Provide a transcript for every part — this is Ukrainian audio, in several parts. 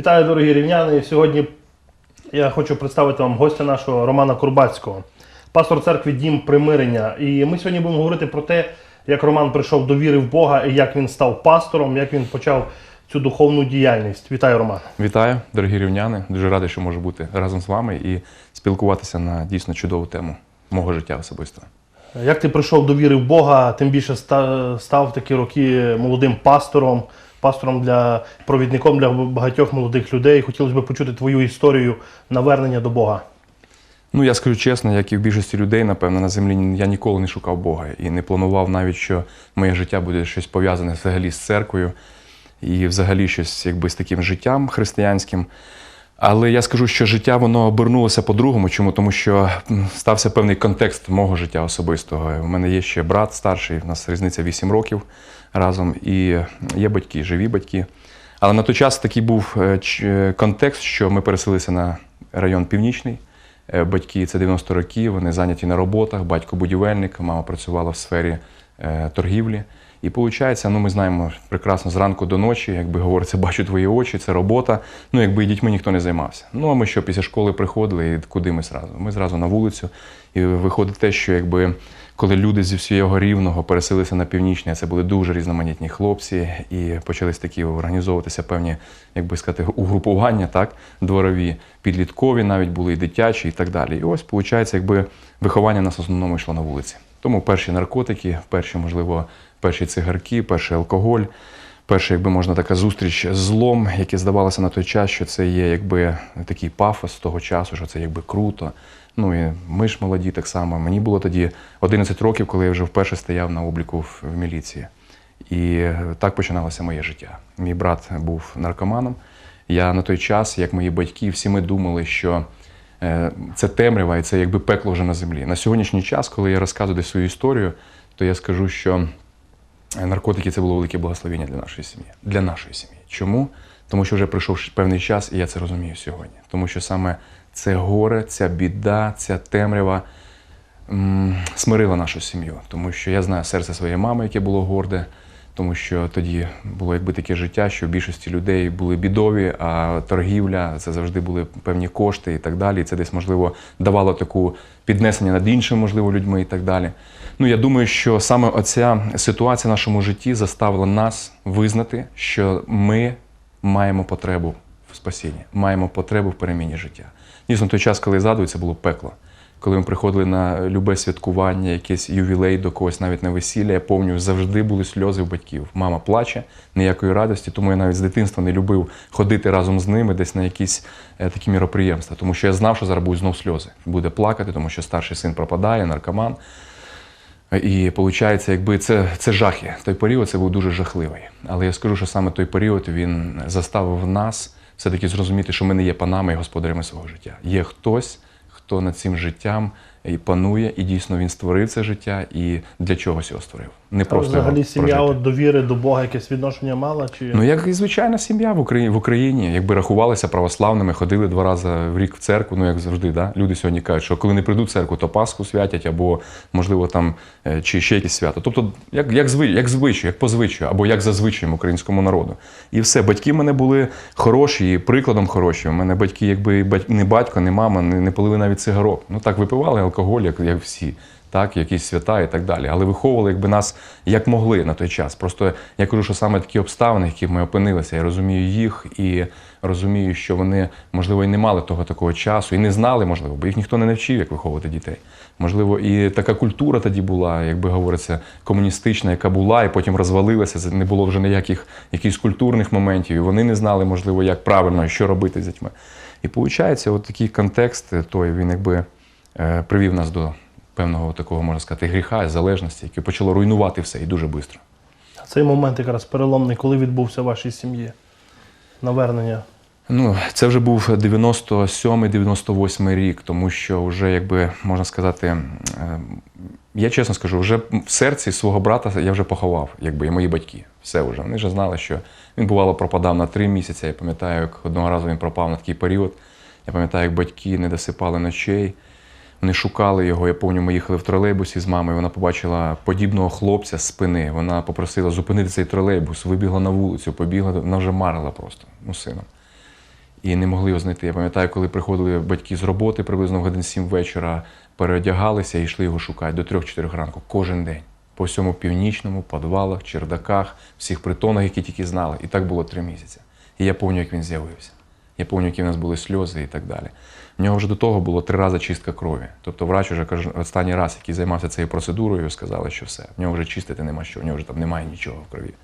Вітаю, дорогі рівняни. Сьогодні я хочу представити вам гостя нашого Романа Курбацького, пастор церкви Дім Примирення. І ми сьогодні будемо говорити про те, як Роман прийшов до віри в Бога і як він став пастором, як він почав цю духовну діяльність. Вітаю, Роман. Вітаю, дорогі рівняни. Дуже радий, що можу бути разом з вами і спілкуватися на дійсно чудову тему мого життя особисто. Як ти прийшов до віри в Бога, тим більше ста- став такі роки молодим пастором, пастором для провідником для багатьох молодих людей. Хотілося б почути твою історію навернення до Бога. Ну, я скажу чесно, як і в більшості людей, напевно, на землі я ніколи не шукав Бога і не планував навіть, що моє життя буде щось пов'язане взагалі з церквою і взагалі щось якби з таким життям християнським. Але я скажу, що життя воно обернулося по-другому. Чому? Тому що стався певний контекст мого життя особистого. У мене є ще брат старший, у нас різниця 8 років разом, і є батьки, живі батьки. Але на той час такий був е, е, контекст, що ми переселилися на район Північний. Е, Батьки це 90 років, вони зайняті на роботах, батько будівельник, мама працювала в сфері торгівлі. І виходить, ну ми знаємо прекрасно зранку до ночі, якби говориться, бачу твої очі, це робота. Ну, якби і дітьми ніхто не займався. Ну а ми що після школи приходили, і куди ми зразу? Ми зразу на вулицю. І виходить те, що якби коли люди зі всього рівного переселилися на північне, це були дуже різноманітні хлопці, і почались такі організовуватися певні, як би сказати, угрупування, так, дворові, підліткові навіть були і дитячі, і так далі. І ось, виходить, якби виховання нас основному йшло на вулиці. Тому перші наркотики, перші, можливо, перші цигарки, перший алкоголь, перша, якби можна така зустріч з злом, яке здавалося на той час, що це є якби такий пафос того часу, що це якби круто. Ну і ми ж молоді так само. Мені було тоді 11 років, коли я вже вперше стояв на обліку в, міліції. І так починалося моє життя. Мій брат був наркоманом. Я на той час, як мої батьки, всі ми думали, що е, це темрява і це якби пекло вже на землі. На сьогоднішній час, коли я розказую десь свою історію, то я скажу, що наркотики це було велике благословення для нашої сім'ї. Для нашої сім'ї. Чому? Тому що вже пройшов певний час, і я це розумію сьогодні. Тому що саме це горе, ця біда, ця темрява м, смирила нашу сім'ю. Тому що я знаю серце своєї мами, яке було горде, тому що тоді було якби таке життя, що в більшості людей були бідові, а торгівля це завжди були певні кошти і так далі. І це десь, можливо, давало таку піднесення над іншими, можливо, людьми і так далі. Ну, я думаю, що саме оця ситуація в нашому житті заставила нас визнати, що ми маємо потребу в спасінні, маємо потребу в переміні життя. Дійсно, той час, коли згадую, це було пекло. Коли ми приходили на любе святкування, якийсь ювілей до когось, навіть на весілля, я пам'ятаю, завжди були сльози в батьків. Мама плаче, ніякої радості, тому я навіть з дитинства не любив ходити разом з ними десь на якісь е, такі міроприємства, тому що я знав, що зараз будуть знов сльози. Буде плакати, тому що старший син пропадає, наркоман. І виходить, якби це, це жахи. Той період це був дуже жахливий. Але я скажу, що саме той період він заставив нас все-таки зрозуміти, що ми не є панами і господарями свого життя. Є хтось, хто над цим життям і панує, і дійсно він створив це життя, і для чогось його створив. Не просто взагалі сім'я от довіри до Бога якесь відношення мала? Чи Ну, як і звичайна сім'я в Україні, в Україні, якби рахувалися православними, ходили два рази в рік в церкву, ну як завжди, да? люди сьогодні кажуть, що коли не прийдуть в церкву, то Пасху святять, або, можливо, там е, чи ще якісь свято. Тобто, як, як, зви, як звичай, як по звичаю, або як за звичаєм українському народу. І все, батьки в мене були хороші, і прикладом хороші. У мене батьки, якби бать- не батько, не мама, не, не палили навіть цигарок. Ну так випивали алкоголь, як, як всі так, якісь свята і так далі. Але виховували якби нас як могли на той час. Просто я кажу, що саме такі обставини, яких ми опинилися, я розумію їх і розумію, що вони, можливо, і не мали того такого часу, і не знали, можливо, бо їх ніхто не навчив, як виховувати дітей. Можливо, і така культура тоді була, якби говориться, комуністична, яка була, і потім розвалилася. Не було вже ніяких якихось культурних моментів, і вони не знали, можливо, як правильно, що робити з дітьми. І виходить, от такий контекст, той він якби е, привів нас до певного такого, можна сказати, гріха, залежності, яке почало руйнувати все і дуже швидко. цей момент якраз переломний, коли відбувся в вашій сім'ї? Навернення. Ну, це вже був 97-98 рік, тому що вже, якби можна сказати, е, я чесно скажу, вже в серці свого брата я вже поховав, якби і мої батьки. Все вже. Вони вже знали, що він бувало пропадав на три місяці. Я пам'ятаю, як одного разу він пропав на такий період. Я пам'ятаю, як батьки не досипали ночей. Вони шукали його. Я пам'ятаю, ми їхали в тролейбусі з мамою. Вона побачила подібного хлопця з спини. Вона попросила зупинити цей тролейбус, вибігла на вулицю, побігла, вона вже марила просто ну, сином. і не могли його знайти. Я пам'ятаю, коли приходили батьки з роботи приблизно в годин 7 вечора, переодягалися і йшли його шукати до 3-4 ранку кожен день. По всьому північному, підвалах, чердаках, всіх притонах, які тільки знали. І так було три місяці. І я пам'ятаю, як він з'явився. Я пам'ятаю, які в нас були сльози і так далі. В нього вже до того було три рази чистка крові. Тобто врач вже каже, останній раз, який займався цією процедурою, сказали, що все. В нього вже чистити нема що, в нього вже там немає нічого в крові.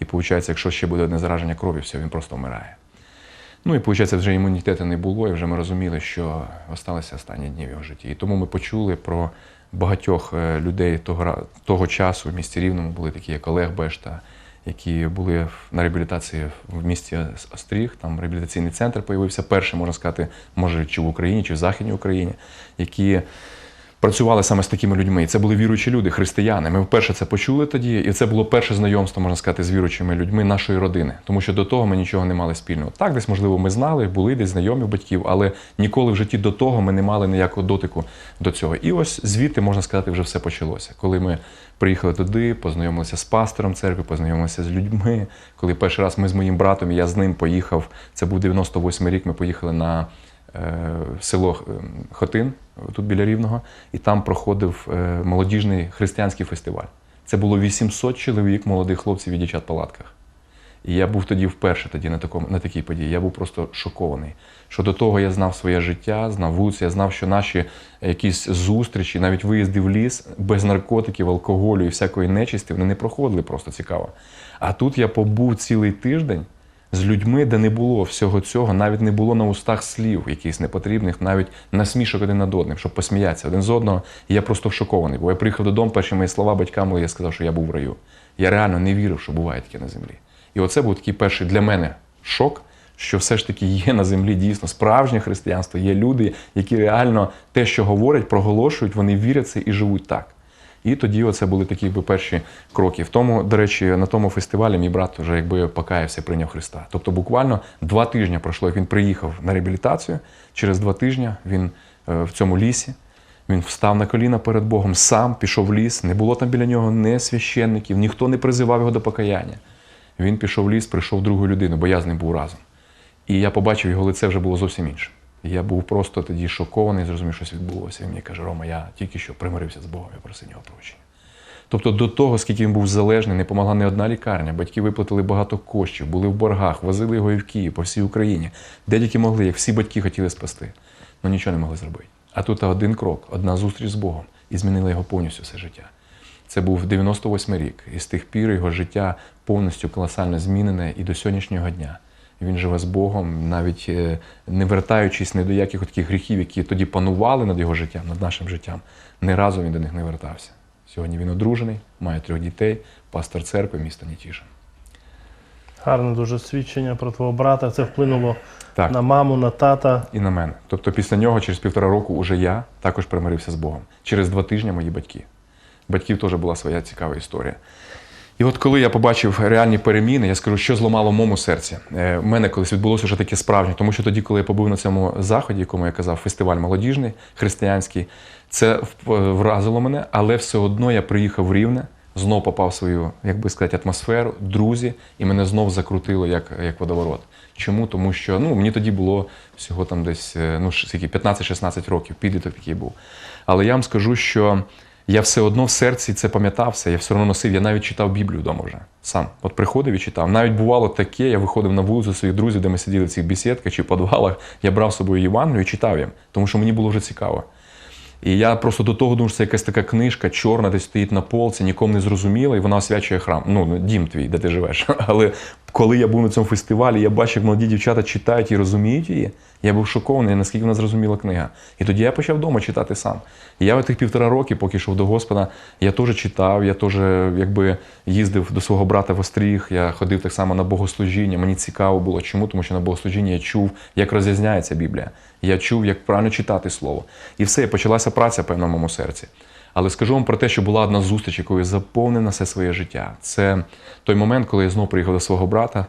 І виходить, якщо ще буде одне зараження крові, все, він просто вмирає. Ну і виходить, вже імунітету не було, і вже ми розуміли, що залишилися останні дні в його житті. І тому ми почули про багатьох е, людей того, того часу в місті Рівному були такі, як Олег Бешта, які були на реабілітації в місті Остріг. Там реабілітаційний центр появився перший, можна сказати, може, чи в Україні, чи в Західній Україні, які працювали саме з такими людьми. І це були віруючі люди, християни. Ми вперше це почули тоді, і це було перше знайомство, можна сказати, з віруючими людьми нашої родини, тому що до того ми нічого не мали спільного. Так, десь, можливо, ми знали, були десь знайомі батьків, але ніколи в житті до того ми не мали ніякого дотику до цього. І ось звідти, можна сказати, вже все почалося. Коли ми приїхали туди, познайомилися з пастором церкви, познайомилися з людьми. Коли перший раз ми з моїм братом, я з ним поїхав, це був 98 рік, ми поїхали на село е, Хотин, тут біля Рівного, і там проходив е, молодіжний християнський фестиваль. Це було 800 чоловік, молодих хлопців і дівчат в палатках. І я був тоді вперше тоді на, такому, на такій події. Я був просто шокований. Що до того я знав своє життя, знав вулиці, я знав, що наші якісь зустрічі, навіть виїзди в ліс без наркотиків, алкоголю і всякої нечисті, вони не проходили просто цікаво. А тут я побув цілий тиждень з людьми, де не було всього цього, навіть не було на устах слів якихось непотрібних, навіть насмішок один над одним, щоб посміятися один з одного. І я просто шокований. Бо я приїхав додому, перші мої слова батькам, були, я сказав, що я був в раю. Я реально не вірив, що буває таке на землі. І оце був такий перший для мене шок, що все ж таки є на землі дійсно справжнє християнство. Є люди, які реально те, що говорять, проголошують, вони вірять це і живуть так. І тоді оце були такі якби, перші кроки. В тому, до речі, на тому фестивалі мій брат вже якби покаявся, прийняв Христа. Тобто буквально два тижні пройшло, як він приїхав на реабілітацію. Через два тижні він е, в цьому лісі. Він встав на коліна перед Богом, сам пішов в ліс. Не було там біля нього ні священників, ніхто не призивав його до покаяння. Він пішов в ліс, прийшов другу людину, бо я з ним був разом. І я побачив його лице вже було зовсім інше. Я був просто тоді шокований, зрозумів, що відбулося. Він мені каже, Рома, я тільки що примирився з Богом, я просив нього прощення. Тобто до того, скільки він був залежний, не помогла ні одна лікарня. Батьки виплатили багато коштів, були в боргах, возили його і в Київ, по всій Україні. Де тільки могли, як всі батьки хотіли спасти. але нічого не могли зробити. А тут один крок, одна зустріч з Богом, і змінила його повністю все життя. Це був 98 рік, і з тих пір його життя повністю колосально змінене і до сьогоднішнього дня. Він живе з Богом, навіть е, не вертаючись ні до яких таких гріхів, які тоді панували над його життям, над нашим життям. Ні разу він до них не вертався. Сьогодні він одружений, має трьох дітей, пастор церкви міста Нетішин. Гарне дуже свідчення про твого брата. Це вплинуло Так. на маму, на тата. І на мене. Тобто після нього, через півтора року, уже я також примирився з Богом. Через два тижні мої батьки. Батьків теж була своя цікава історія. І от коли я побачив реальні переміни, я скажу, що зламало моєму серці. Е, У мене колись відбулося вже таке справжнє, тому що тоді, коли я побув на цьому заході, якому я казав, фестиваль молодіжний, християнський, це в- вразило мене, але все одно я приїхав в Рівне, знов попав в свою, як би сказати, атмосферу, друзі, і мене знов закрутило як, як водоворот. Чому? Тому що ну, мені тоді було всього там десь е, ну, 15-16 років, підліток такий був. Але я вам скажу, що я все одно в серці це пам'ятався, я все одно носив, я навіть читав Біблію вдома вже сам. От приходив і читав. Навіть бувало таке, я виходив на вулицю своїх друзів, де ми сиділи в цих бесідках чи підвалах, я брав з собою Євангелію і читав їм, тому що мені було вже цікаво. І я просто до того думав, що це якась така книжка, чорна, десь стоїть на полці, нікому не зрозуміла, і вона освячує храм. Ну, дім твій, де ти живеш. Але коли я був на цьому фестивалі, я бачив, як молоді дівчата читають і розуміють її. Я був шокований, наскільки вона зрозуміла книга. І тоді я почав вдома читати сам. І я в тих півтора роки, поки йшов до Господа, я теж читав, я теж якби їздив до свого брата в Остріг, я ходив так само на богослужіння. Мені цікаво було. Чому? Тому що на богослужінні я чув, як розрізняється Біблія. Я чув, як правильно читати слово. І все, почалася праця певна в моєму серці. Але скажу вам про те, що була одна зустріч, якою заповнена все своє життя. Це той момент, коли я знову приїхав до свого брата,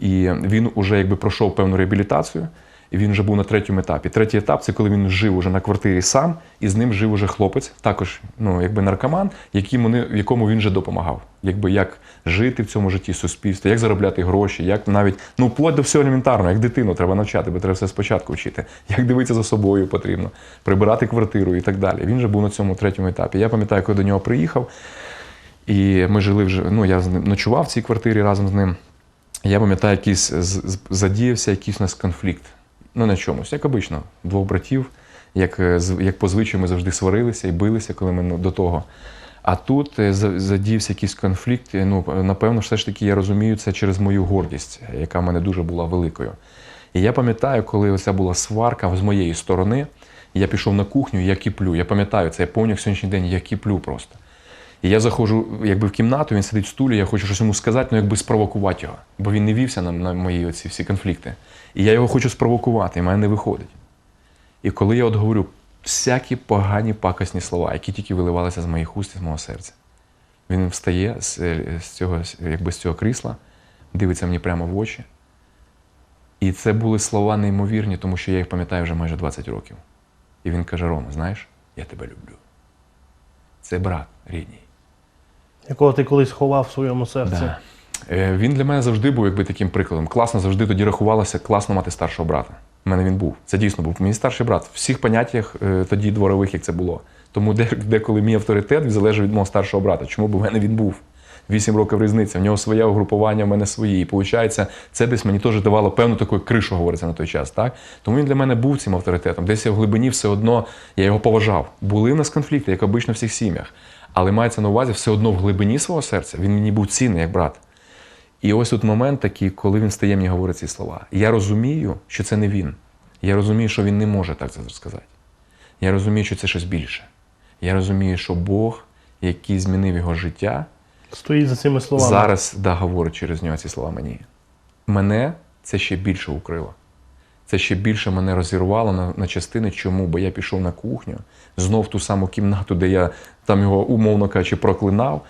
і він уже якби пройшов певну реабілітацію. І він вже був на третьому етапі. Третій етап це коли він жив уже на квартирі сам, і з ним жив уже хлопець, також ну, якби наркоман, яким вони, якому він вже допомагав. Якби як жити в цьому житті суспільстві, як заробляти гроші, як навіть ну вплоть до всього елементарного, як дитину треба навчати, бо треба все спочатку вчити, як дивитися за собою потрібно, прибирати квартиру і так далі. Він вже був на цьому третьому етапі. Я пам'ятаю, коли до нього приїхав, і ми жили вже. Ну я з ним ночував в цій квартирі разом з ним. Я пам'ятаю, якийсь задіявся якийсь у нас конфлікт. Ну, на чомусь, як обично, двох братів, як, е, як по звичаю ми завжди сварилися і билися, коли ми ну, до того. А тут е, за- задіявся якийсь конфлікт. Ну, напевно, все ж таки я розумію це через мою гордість, яка в мене дуже була великою. І я пам'ятаю, коли оця була сварка з моєї сторони, я пішов на кухню, я кіплю. Я пам'ятаю це, я пам'ятаю сьогоднішній день, я кіплю просто. І я заходжу якби в кімнату, він сидить в стулі, я хочу щось йому сказати, ну якби спровокувати його. Бо він не вівся на, на мої оці всі конфлікти. І я його хочу спровокувати, і в мене не виходить. І коли я от говорю всякі погані пакосні слова, які тільки виливалися з моїх уст і з мого серця, він встає з, е, з цього, якби з цього крісла, дивиться мені прямо в очі. І це були слова неймовірні, тому що я їх пам'ятаю вже майже 20 років. І він каже: Рома, знаєш, я тебе люблю. Це брат рідній. Якого ти колись ховав в своєму серці. Да. Е, Він для мене завжди був якби таким прикладом. Класно завжди тоді рахувалося, класно мати старшого брата. У мене він був. Це дійсно був. Мій старший брат. В всіх поняттях е, тоді дворових, як це було. Тому деколи мій авторитет залежав від мого старшого брата. Чому б у мене він був? Вісім років різниця. В нього своє угрупування, в мене свої. І виходить, це десь мені теж давало певну таку кришу, говориться на той час. Так? Тому він для мене був цим авторитетом. Десь я в глибині все одно я його поважав. Були в нас конфлікти, як обично в всіх сім'ях. Але мається на увазі, все одно в глибині свого серця він мені був цінний як брат. І ось тут момент такий, коли він стає мені говорити ці слова. Я розумію, що це не він. Я розумію, що він не може так це сказати. Я розумію, що це щось більше. Я розумію, що Бог, який змінив його життя, Стоїть за цими словами. зараз да, говорить через нього ці слова мені. Мене це ще більше укрило. Це ще більше мене розірвало на, на частини. Чому? Бо я пішов на кухню, знов ту саму кімнату, де я там його, умовно кажучи, проклинав.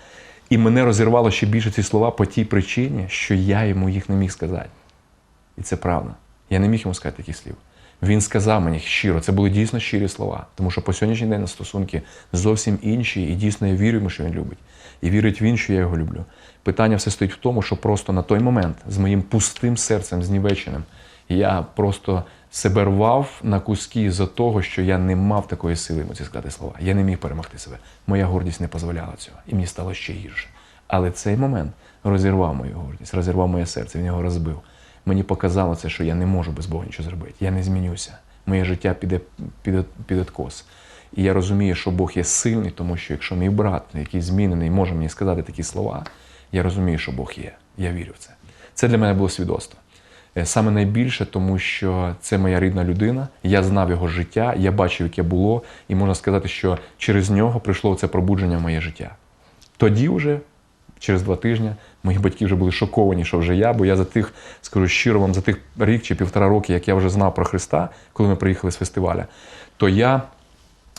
І мене розірвало ще більше ці слова по тій причині, що я йому їх не міг сказати. І це правда. Я не міг йому сказати таких слів. Він сказав мені щиро, це були дійсно щирі слова. Тому що по сьогоднішній день на стосунки зовсім інші, і дійсно я вірю йому, що він любить. І вірить він, що я його люблю. Питання все стоїть в тому, що просто на той момент з моїм пустим серцем, знівеченим, я просто себе рвав на куски за того, що я не мав такої сили йому сказати слова. Я не міг перемогти себе. Моя гордість не дозволяла цього. І мені стало ще гірше. Але цей момент розірвав мою гордість, розірвав моє серце, він його розбив. Мені показало це, що я не можу без Бога нічого зробити. Я не змінюся. Моє життя піде під, під откос. І я розумію, що Бог є сильний, тому що якщо мій брат, який змінений, може мені сказати такі слова, я розумію, що Бог є. Я вірю в це. Це для мене було свідоцтво. Е, Саме найбільше, тому що це моя рідна людина. Я знав його життя, я бачив, яке було, і можна сказати, що через нього прийшло це пробудження в моє життя. Тоді вже, через два тижні, мої батьки вже були шоковані, що вже я, бо я за тих, скажу щиро вам, за тих рік чи півтора роки, як я вже знав про Христа, коли ми приїхали з фестиваля, то я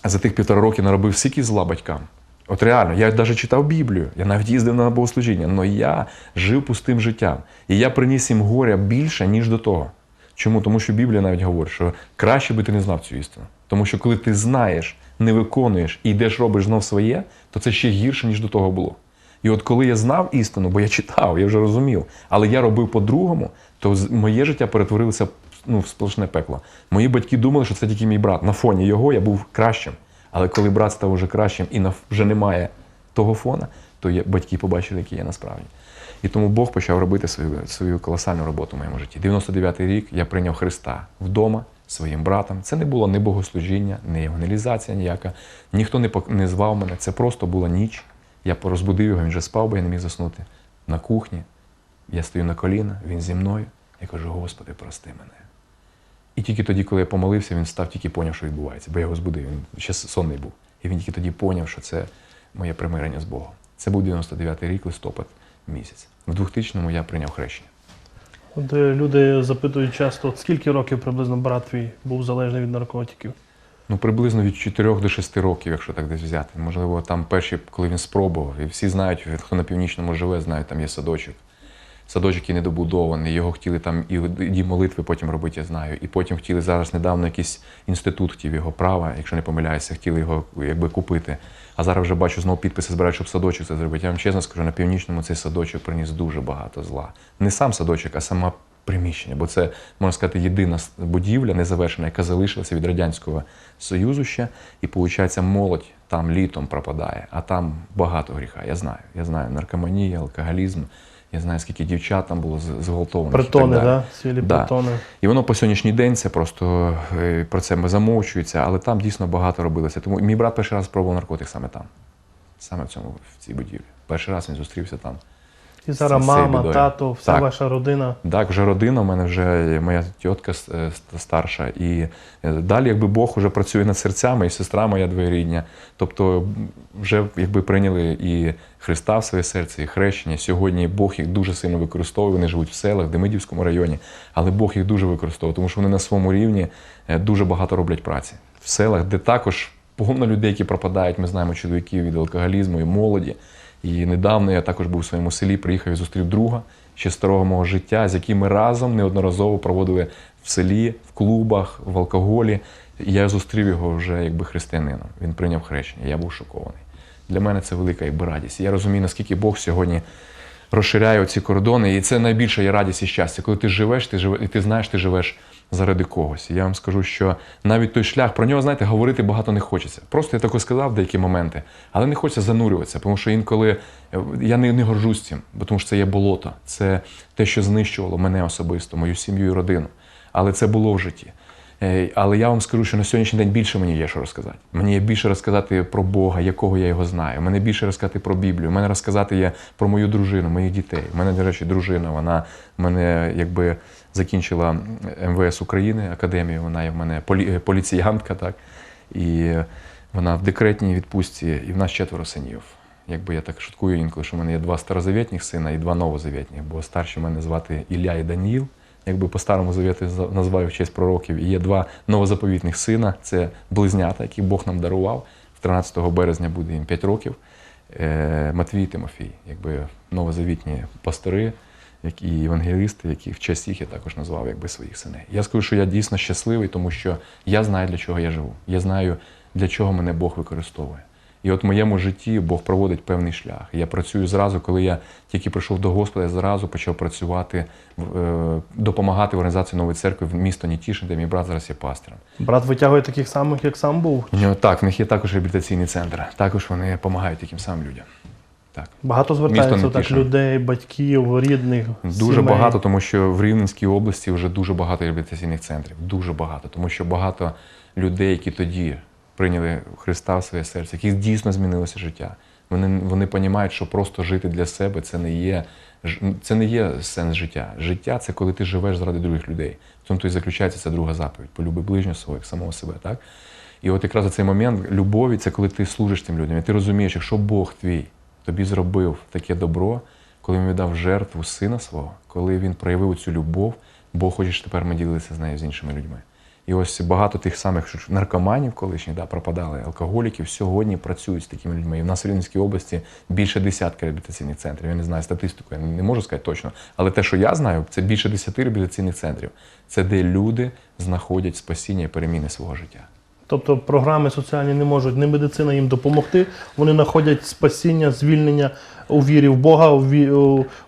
за тих півтора роки наробив стільки зла батькам. От реально, я навіть читав Біблію, я навіть їздив на богослужіння, але я жив пустим життям. І я приніс їм горя більше, ніж до того. Чому? Тому що Біблія навіть говорить, що краще би ти не знав цю істину. Тому що коли ти знаєш, не виконуєш і йдеш робиш знов своє, то це ще гірше, ніж до того було. І от коли я знав істину, бо я читав, я вже розумів, але я робив по-другому, то моє життя перетворилося ну, в сплошне пекло. Мої батьки думали, що це тільки мій брат. На фоні його я був кращим. Але коли брат став уже кращим і вже немає того фона, то я, батьки побачили, який я насправді. І тому Бог почав робити свою, свою колосальну роботу в моєму житті. 99-й рік я прийняв Христа вдома своїм братом. Це не було ні богослужіння, ні евангелізація ніяка. Ніхто не, не звав мене. Це просто була ніч. Я порозбудив його, він вже спав, бо я не міг заснути. На кухні. Я стою на коліна, він зі мною. Я кажу: Господи, прости мене. І тільки тоді, коли я помолився, він встав, тільки поняв, що відбувається, бо я його збудив, він ще сонний був. І він тільки тоді поняв, що це моє примирення з Богом. Це був 99-й рік, листопад місяць. В 2000-му я прийняв хрещення. От е, люди запитують часто, от скільки років приблизно брат твій був залежний від наркотиків? Ну, приблизно від 4 до 6 років, якщо так десь взяти. Можливо, там перші, коли він спробував, і всі знають, хто на північному живе, знають, там є садочок. Садочок який недобудований, його хотіли там і дім молитви потім робити, я знаю. І потім хотіли зараз недавно якийсь інститут хотів його права, якщо не помиляюся, хотіли його якби купити. А зараз вже бачу знову підписи збирають, щоб садочок це зробити. Я вам чесно скажу, на північному цей садочок приніс дуже багато зла. Не сам садочок, а сама приміщення, бо це можна сказати єдина будівля незавершена, яка залишилася від радянського союзу ще, і виходить, молодь там літом пропадає, а там багато гріха. Я знаю. Я знаю наркоманія, алкоголізм. Я знаю, скільки дівчат там було з- зґвалтованих. так Притони, да? цілі Да. притони. І воно по сьогоднішній день це просто е, про це замовчується, але там дійсно багато робилося. Тому мій брат перший раз спробував наркотик саме там, саме в цьому в цій будівлі. Перший раз він зустрівся там. І зараз мама, бідою. тато, вся Так. ваша родина. Так, вже родина, у мене вже моя тітка е, ст- старша. І е, далі, якби Бог вже працює над серцями, і сестра моя двоюрідня. Тобто вже якби прийняли і Христа в своє серце, і хрещення. Сьогодні Бог їх дуже сильно використовує. Вони живуть в селах, в Демидівському районі, але Бог їх дуже використовує, тому що вони на своєму рівні е, дуже багато роблять праці. В селах, де також повно людей, які пропадають, ми знаємо чоловіків від алкоголізму і молоді. І недавно я також був у своєму селі, приїхав і зустрів друга ще старого мого життя, з яким ми разом неодноразово проводили в селі, в клубах, в алкоголі. І я зустрів його вже якби християнином. Він прийняв хрещення. Я був шокований. Для мене це велика якби радість. Я розумію, наскільки Бог сьогодні розширяє ці кордони. І це найбільша є радість і щастя. Коли ти живеш, ти живеш, і ти знаєш, ти живеш заради когось. Я вам скажу, що навіть той шлях про нього, знаєте, говорити багато не хочеться. Просто я таке сказав деякі моменти, але не хочеться занурюватися, тому що інколи е, я не, не горжусь цим, бо тому що це є болото, це те, що знищувало мене особисто, мою сім'ю і родину. Але це було в житті. Е, Але я вам скажу, що на сьогоднішній день більше мені є що розказати. Мені є більше розказати про Бога, якого я його знаю. Мене більше розказати про Біблію. Мене розказати є про мою дружину, моїх дітей. У мене, до речі, дружина. Вона мене якби закінчила МВС України академію. Вона є в мене полі, е, поліціянтка, так і вона в декретній відпустці, і в нас четверо синів. Якби я так шуткую інколи, що в мене є два старозавітніх сина і два новозавітніх, бо старші мене звати Ілля і Даніїл. Якби по старому завіту за- назвав в честь пророків. І є два новозаповітних сина. Це близнята, які Бог нам дарував. 13 березня буде їм 5 років. Е, Матвій і Тимофій, якби новозавітні пастори, які і евангелісти, які в честь їх я також назвав якби своїх синей. Я скажу, що я дійсно щасливий, тому що я знаю, для чого я живу. Я знаю, для чого мене Бог використовує. І от в моєму житті Бог проводить певний шлях. Я працюю зразу, коли я тільки прийшов до Господа, я зразу почав працювати, е, допомагати в організації нової церкви в місто Нітішин, де мій брат зараз є пастором. Брат витягує таких самих, як сам був. У нього так, в них є також реабілітаційний центр. Також вони допомагають таким самим людям. Так. Багато звертається так людей, батьків, рідних. Дуже сімей. багато, тому що в Рівненській області вже дуже багато реабілітаційних центрів. Дуже багато. Тому що багато людей, які тоді прийняли Христа в своє серце, яких дійсно змінилося життя. Вони, вони розуміють, що просто жити для себе це не є це не є сенс життя. Життя це коли ти живеш заради других людей. В тому то і заключається ця друга заповідь. Полюби ближнього свого, як самого себе. Так? І от якраз цей момент любові це коли ти служиш тим людям. І ти розумієш, якщо Бог твій тобі зробив таке добро, коли він віддав жертву сина свого, коли він проявив цю любов, Бог хоче щоб тепер ми ділилися з нею з іншими людьми. І ось багато тих самих наркоманів колишніх да, пропадали, алкоголіків сьогодні працюють з такими людьми. І в нас в Рівненській області більше десятки реабілітаційних центрів. Я не знаю статистику, я не можу сказати точно. Але те, що я знаю, це більше десяти реабілітаційних центрів. Це де люди знаходять спасіння і переміни свого життя. Тобто програми соціальні не можуть, не медицина їм допомогти. Вони знаходять спасіння, звільнення у вірі в Бога,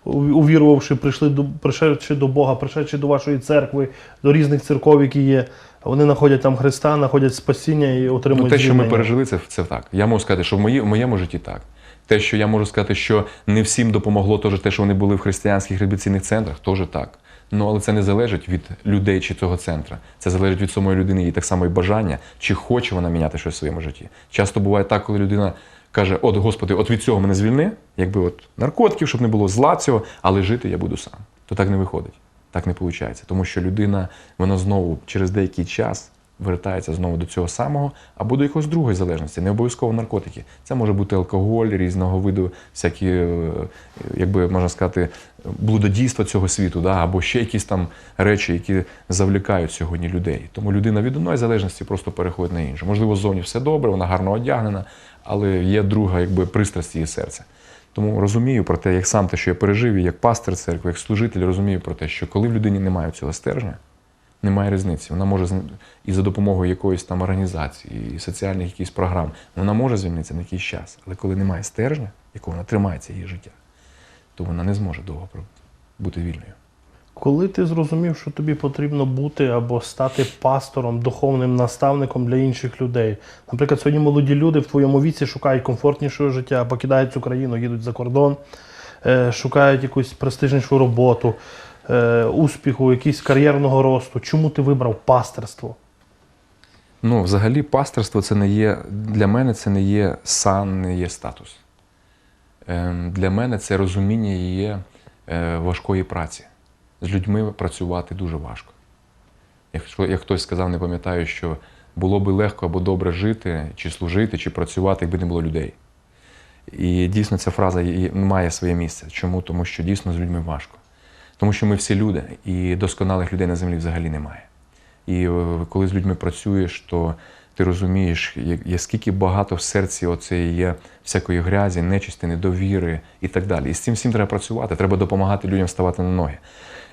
увірувавши, прийшли до прийшедши до Бога, прийшедши до вашої церкви, до різних церков, які є. Вони знаходять там Христа, знаходять спасіння і отримують Ну, те, що ми пережили, це, це так. Я можу сказати, що в, мої, в моєму житті так. Те, що я можу сказати, що не всім допомогло теж те, що вони були в християнських реабілітаційних центрах, теж так. Ну, але це не залежить від людей чи цього центра. Це залежить від самої людини, і так само і бажання, чи хоче вона міняти щось в своєму житті. Часто буває так, коли людина каже: От, Господи, от від цього мене звільни, якби от наркотиків, щоб не було зла цього, але жити я буду сам. То так не виходить. Так не виходить. Тому що людина, вона знову через деякий час вертається знову до цього самого або до якоїсь другої залежності, не обов'язково наркотики. Це може бути алкоголь, різного виду, всякі, е, якби можна сказати, блудодійство цього світу, да? або ще якісь там речі, які завлікають сьогодні людей. Тому людина від одної залежності просто переходить на іншу. Можливо, ззовні все добре, вона гарно одягнена, але є друга якби, пристрасть її серця. Тому розумію про те, як сам те, що я пережив, і як пастир церкви, як служитель, розумію про те, що коли в людині немає цього стержня, немає різниці. Вона може і за допомогою якоїсь там організації, і соціальних якихось програм, вона може звільнитися на якийсь час. Але коли немає стержня, якого вона тримається її життя, то вона не зможе довго бути вільною. Коли ти зрозумів, що тобі потрібно бути або стати пастором, духовним наставником для інших людей. Наприклад, сьогодні молоді люди в твоєму віці шукають комфортнішого життя, покидають цю країну, їдуть за кордон, е, шукають якусь престижнішу роботу, е, успіху, якийсь кар'єрного росту. Чому ти вибрав пасторство? Ну, взагалі, пасторство це не є для мене це не є сан, не є статус. Ем, Для мене це розуміння є е, важкої праці. З людьми працювати дуже важко. Якщо як хтось сказав, не пам'ятаю, що було би легко або добре жити, чи служити, чи працювати, якби не було людей. І дійсно ця фраза має своє місце. Чому? Тому що дійсно з людьми важко. Тому що ми всі люди, і досконалих людей на землі взагалі немає. І е, коли з людьми працюєш, то ти розумієш, є скільки багато в серці оцеї є всякої грязі, нечисті, недовіри і так далі. І з цим всім треба працювати, треба допомагати людям ставати на ноги.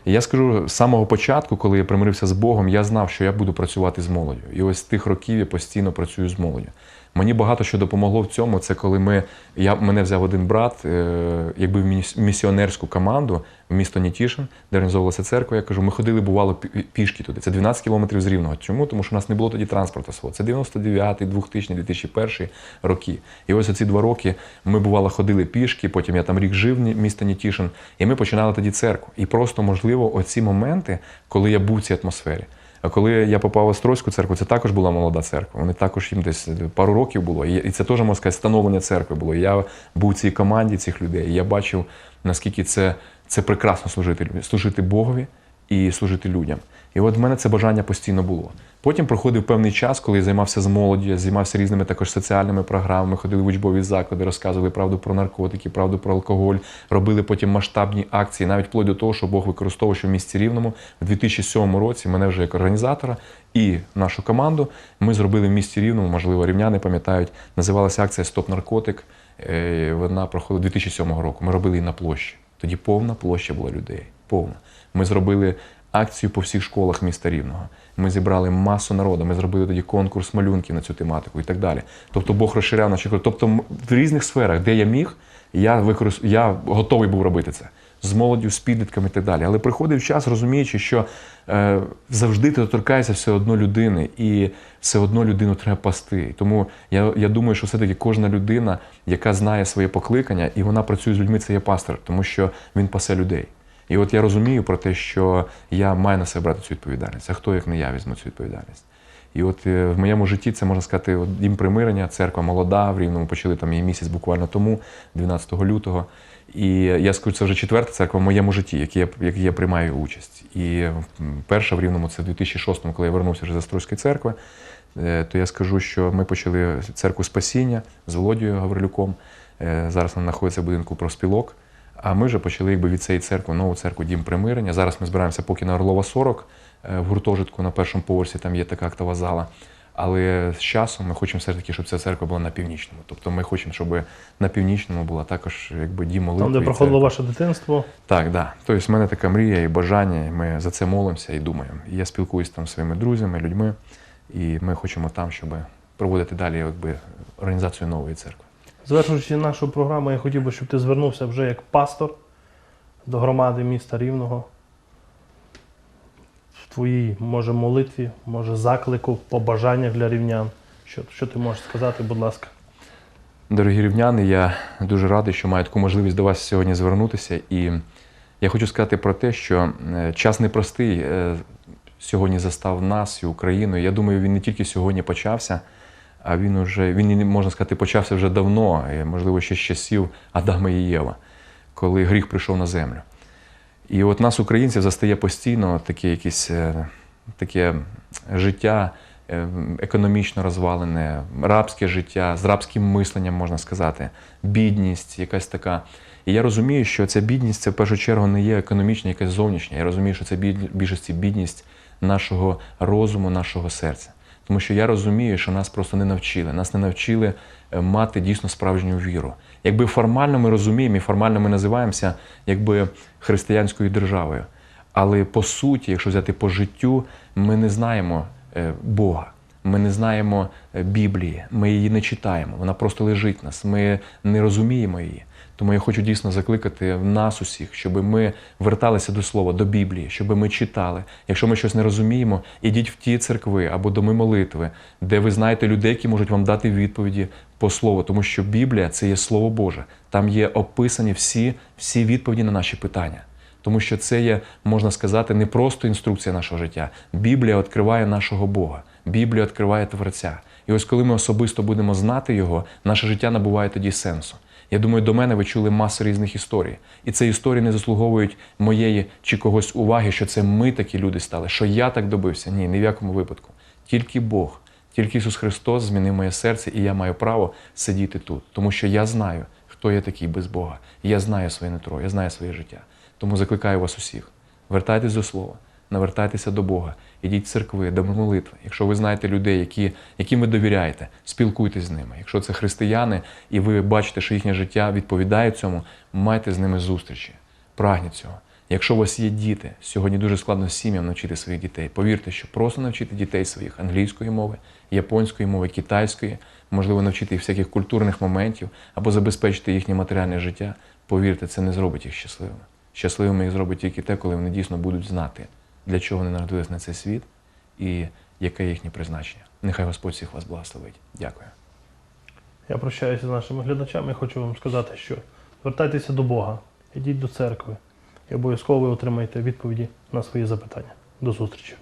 І я скажу, з самого початку, коли я примирився з Богом, я знав, що я буду працювати з молоддю. І ось з тих років я постійно працюю з молоддю. Мені багато що допомогло в цьому. Це коли ми я мене взяв один брат, е, якби в місіонерську команду в місто Нітішин, де організовувалася церква. Я кажу, ми ходили, бувало, пішки туди. Це 12 кілометрів з Рівного. Чому? Тому що у нас не було тоді транспорту свого. Це 99, 2000, 2001 роки. І ось оці два роки ми бувало ходили пішки. Потім я там рік жив місто Нітішин, і ми починали тоді церкву. І просто можливо, оці моменти, коли я був в цій атмосфері. А коли я попав в Острозьку церкву, це також була молода церква. Вони також їм десь пару років було. І це теж можна сказати, становлення церкви було. Я був в цій команді цих людей. І я бачив, наскільки це, це прекрасно служити служити Богові і служити людям. І от в мене це бажання постійно було. Потім проходив певний час, коли я займався з молоддю, я займався різними також соціальними програмами, ходили в учбові заклади, розказували правду про наркотики, правду про алкоголь, робили потім масштабні акції, навіть вплоть до того, що Бог використовував, що в місті Рівному в 2007 році мене вже як організатора і нашу команду ми зробили в місті Рівному, можливо, рівняни пам'ятають, називалася акція Стоп наркотик. Е, Вона проходила 2007 року. Ми робили її на площі. Тоді повна площа була людей. Повна. Ми зробили акцію по всіх школах міста Рівного. Ми зібрали масу народу. Ми зробили тоді конкурс малюнків на цю тематику і так далі. Тобто Бог розширяв наші кроки. Тобто, в різних сферах, де я міг, я використ... я готовий був робити це. З молоддю, з підлітками і так далі. Але приходив час, розуміючи, що е, завжди ти доторкаєшся все одно людини, і все одно людину треба пасти. Тому я, я думаю, що все-таки кожна людина, яка знає своє покликання, і вона працює з людьми, це є пастор, тому що він пасе людей. І от я розумію про те, що я маю на себе брати цю відповідальність. А хто як не я візьме цю відповідальність? І от е, в моєму житті це можна сказати, дім примирення, церква молода, в Рівному почали там її місяць буквально тому, 12 лютого. І я скажу, це вже четверта церква в моєму житті, в якій я, в якій я приймаю участь. І перша в Рівному це в 2006-му, коли я вернувся вже з Острозької церкви. Е, То я скажу, що ми почали церкву спасіння з Володією Гаврилюком. Е, Зараз вона знаходиться в будинку профспілок. А ми вже почали якби від цієї церкви, нову церкву Дім примирення. Зараз ми збираємося поки на Орлова 40 е, в гуртожитку на першому поверсі, там є така актова зала. Але з часом ми хочемо все ж таки, щоб ця церква була на північному. Тобто ми хочемо, щоб на північному була також якби дім молитви. Там, де проходило ваше дитинство. Так, да. Тобто в мене така мрія і бажання, і ми за це молимося і думаємо. І я спілкуюся там зі своїми друзями, людьми, і ми хочемо там, щоб проводити далі якби, організацію нової церкви. Завершуючи нашу програму, я хотів би, щоб ти звернувся вже як пастор до громади міста Рівного. В твоїй, може, молитві, може, заклику, побажаннях для рівнян. Що, що ти можеш сказати, будь ласка? Дорогі рівняни, я дуже радий, що маю таку можливість до вас сьогодні звернутися. І я хочу сказати про те, що е, час непростий е, сьогодні застав нас і Україну. Я думаю, він не тільки сьогодні почався, а він уже він можна сказати почався вже давно, можливо, ще з часів Адама і Єва, коли гріх прийшов на землю. І от нас, українців, застає постійно таке якесь е, таке життя е, економічно розвалене, рабське життя, з рабським мисленням, можна сказати, бідність, якась така. І я розумію, що ця бідність це в першу чергу не є економічна, якась зовнішня. Я розумію, що це більшості бідність нашого розуму, нашого серця. Тому що я розумію, що нас просто не навчили. Нас не навчили е, мати дійсно справжню віру. Якби формально ми розуміємо і формально ми називаємося якби християнською державою. Але по суті, якщо взяти по життю, ми не знаємо е, Бога. Ми не знаємо е, Біблії, ми її не читаємо, вона просто лежить в нас, ми не розуміємо її. Тому я хочу дійсно закликати нас усіх, щоб ми верталися до слова, до Біблії, щоб ми читали. Якщо ми щось не розуміємо, ідіть в ті церкви або доми молитви, де ви знаєте людей, які можуть вам дати відповіді по слову, тому що Біблія це є Слово Боже. Там є описані всі, всі відповіді на наші питання. Тому що це є, можна сказати, не просто інструкція нашого життя. Біблія відкриває нашого Бога, Біблія відкриває Творця. І ось коли ми особисто будемо знати його, наше життя набуває тоді сенсу. Я думаю, до мене ви чули масу різних історій. І ці історії не заслуговують моєї чи когось уваги, що це ми такі люди стали, що я так добився. Ні, ні в якому випадку. Тільки Бог, тільки Ісус Христос змінив моє серце, і я маю право сидіти тут, тому що я знаю, хто я такий без Бога. Я знаю своє нутро, я знаю своє життя. Тому закликаю вас усіх. Вертайтесь до Слова, навертайтеся до Бога, ідіть в церкви, до молитви. Якщо ви знаєте людей, які, яким ви довіряєте, спілкуйтесь з ними. Якщо це християни, і ви бачите, що їхнє життя відповідає цьому, майте з ними зустрічі. Прагніть цього. Якщо у вас є діти, сьогодні дуже складно сім'ям навчити своїх дітей. Повірте, що просто навчити дітей своїх англійської мови, японської мови, китайської, можливо, навчити їх всяких культурних моментів або забезпечити їхнє матеріальне життя. Повірте, це не зробить їх щасливими. Щасливими їх зробить тільки те, коли вони дійсно будуть знати, для чого вони народились на цей світ і яке їхнє призначення. Нехай Господь всіх вас благословить. Дякую. Я прощаюся з нашими глядачами і хочу вам сказати, що звертайтеся до Бога, ідіть до церкви і обов'язково ви отримаєте відповіді на свої запитання. До зустрічі!